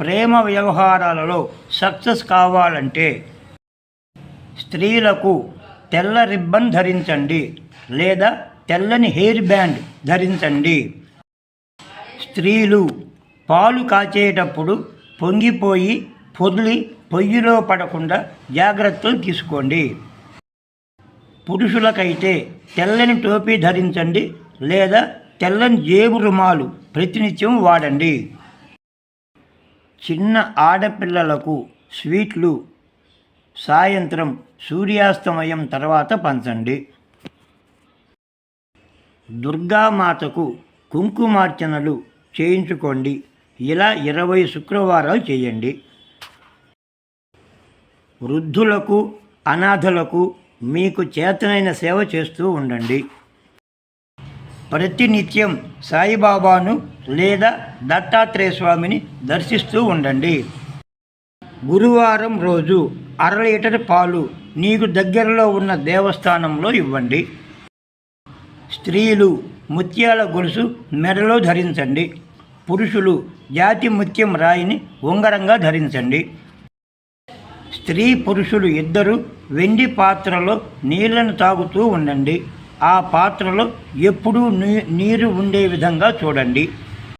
ప్రేమ వ్యవహారాలలో సక్సెస్ కావాలంటే స్త్రీలకు తెల్ల రిబ్బన్ ధరించండి లేదా తెల్లని హెయిర్ బ్యాండ్ ధరించండి. స్త్రీలు పాలు కాచేటప్పుడు పొంగిపోయి పొదిలి పొయ్యిలో పడకుండా జాగ్రత్తలు తీసుకోండి. పురుషులకైతే తెల్లని టోపీ ధరించండి లేదా తెల్లని జేబు రుమాలు ప్రతినిత్యం వాడండి. చిన్న ఆడపిల్లలకు స్వీట్లు. సాయంత్రం సూర్యాస్తమయం తర్వాత పంచండి. దుర్గామాతకు కుంకుమార్చనలు చేయించుకోండి. ఇలా ఇరవై శుక్రవారాలు చేయండి. వృద్ధులకు అనాథలకు మీకు చేతనైన సేవ చేస్తూ ఉండండి. ప్రతినిత్యం సాయిబాబాను లేదా దత్తాత్రేయ స్వామిని దర్శిస్తూ ఉండండి. గురువారం రోజు అర లీటర్ పాలు నీకు దగ్గరలో ఉన్న దేవస్థానంలో ఇవ్వండి. స్త్రీలు ముత్యాల గొలుసు మెడలో ధరించండి. పురుషులు జాతి ముత్యం రాయిని ఉంగరంగా ధరించండి. స్త్రీ పురుషులు ఇద్దరు వెండి పాత్రలో నీళ్ళను తాగుతూ ఉండండి. ఆ పాత్రలో ఎప్పుడూ నీ- నీరు ఉండే విధంగా చూడండి.